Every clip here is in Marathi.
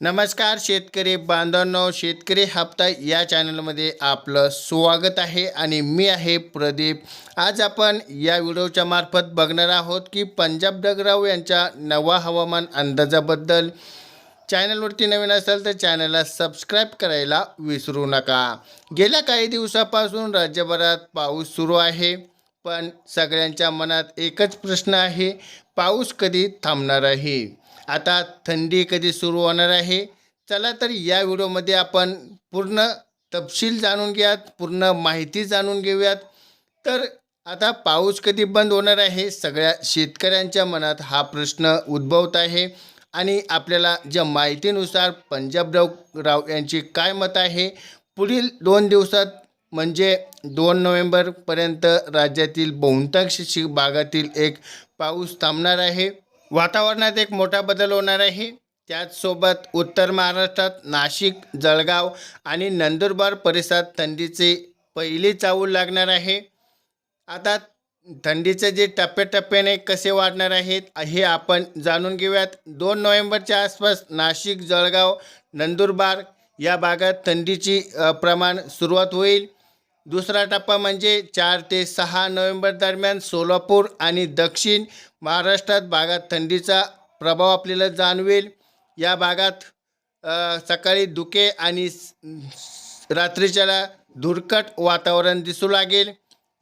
नमस्कार शेतकरी बांधवांनो शेतकरी हप्ता या चॅनलमध्ये आपलं स्वागत आहे आणि मी आहे प्रदीप. आज आपण या व्हिडिओच्या मार्फत बघणार आहोत की पंजाब डगराव यांच्या नवा हवामान अंदाजाबद्दल. चॅनलवरती नवीन असेल तर चॅनलला सबस्क्राईब करायला विसरू नका. गेल्या काही दिवसापासून राज्यभरात पाऊस सुरू आहे पण सगळ्यांच्या मनात एकच प्रश्न आहे पाऊस कधी थांबणार आहे आता थंडी कधी सुरू होणार आहे? चला तर या व्हिडिओमध्ये आपण पूर्ण तपशील जाणून घ्यात पूर्ण माहिती जाणून घेऊयात. तर आता पाऊस कधी बंद होणार आहे? सगळ्या शेतकऱ्यांच्या मनात हा प्रश्न उद्भवत आहे. आणि आपल्याला ज्या माहितीनुसार पंजाबराव राव यांची काय मत आहे? पुढील दोन दिवसात म्हणजे दोन नोव्हेंबरपर्यंत राज्यातील बहुतांश भागातील एक पाऊस थांबणार आहे. वातावरणात एक मोठा बदल होणार आहे. त्याचसोबत उत्तर महाराष्ट्रात नाशिक जळगाव आणि नंदुरबार परिसरात थंडीचे पहिली चाहूल लागणार आहे. आता थंडीचे जे टप्प्याटप्प्याने कसे वाढणार आहेत हे आपण जाणून घेऊयात. दोन नोव्हेंबरच्या आसपास नाशिक जळगाव नंदुरबार या भागात थंडीची प्रमाण सुरुवात होईल. दुसरा टप्पा म्हणजे चार ते सहा नोव्हेंबर दरम्यान सोलापूर आणि दक्षिण महाराष्ट्रात भागात थंडीचा प्रभाव आपल्याला जाणवेल. या भागात सकाळी धुके आणि रात्रीच्याला धुरकट वातावरण दिसू लागेल.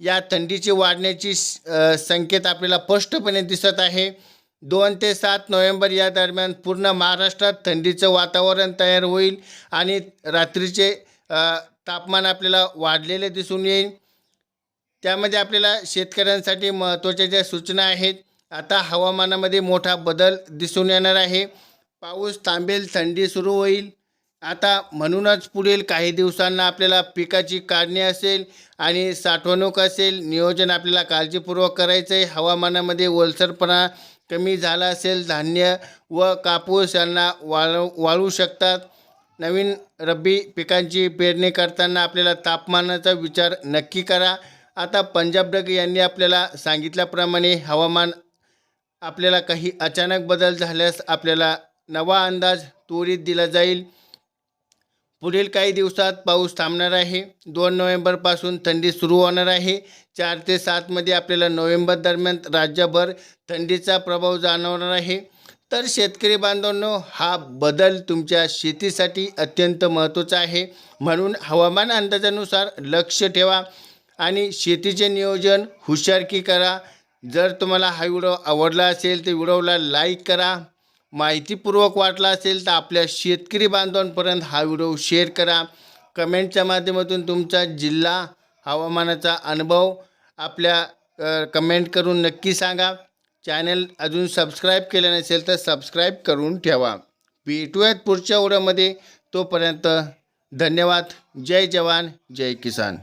या थंडीची वाढण्याची संकेत आपल्याला स्पष्टपणे दिसत आहे. दोन ते सात नोव्हेंबर या दरम्यान पूर्ण महाराष्ट्रात थंडीचं वातावरण तयार होईल आणि रात्रीचे तापमान आपल्याला वाढलेले दिसून येईल. त्यामध्ये आपल्याला शेतकऱ्यांसाठी महत्त्वाच्या ज्या सूचना आहेत आता हवामानामध्ये मोठा बदल दिसून येणार आहे. पाऊस थांबेल थंडी सुरू होईल. आता म्हणूनच पुढील काही दिवसांना आपल्याला पिकाची काढणी असेल आणि साठवणूक असेल नियोजन आपल्याला काळजीपूर्वक करायचं आहे हवामानामध्ये ओलसरपणा कमी झाला असेल धान्य व कापूस यांना वाळू वाळू शकतात. नवीन रब्बी पिकांची पेरणी करताना आपल्याला तापमानाचा विचार नक्की करा. आता पंजाब डग यांनी आपल्याला सांगितल्याप्रमाणे हवामान आपल्याला काही अचानक बदल झाल्यास आपल्याला नवा अंदाज त्वरित दिला जाईल. पुढील काही दिवसात पाऊस थांबणार आहे. दोन नोव्हेंबरपासून थंडी सुरू होणार आहे. चार ते सातमध्ये आपल्याला नोव्हेंबर दरम्यान राज्यभर थंडीचा प्रभाव जाणवणार आहे. तर शेतकरी बांधवांनो हा बदल तुमच्या शेतीसाठी अत्यंत महत्त्वाचा आहे. म्हणून हवामान अंदाजानुसार लक्ष ठेवा आणि शेतीचे नियोजन हुशारकी करा. जर तुम्हाला हा व्हिडिओ आवडला असेल तर व्हिडिओला लाईक करा. माहितीपूर्वक वाटला असेल तर आपल्या शेतकरी बांधवांपर्यंत हा व्हिडिओ शेअर करा. कमेंटच्या माध्यमातून तुमचा जिल्हा हवामानाचा अनुभव आपल्या कमेंट करून नक्की सांगा. चॅनल अजून सबस्क्राईब केलं नसेल तर सबस्क्राईब करून ठेवा. भेटूयात पुढच्या ओढ्यामध्ये तोपर्यंत धन्यवाद. जय जवान. जय किसान.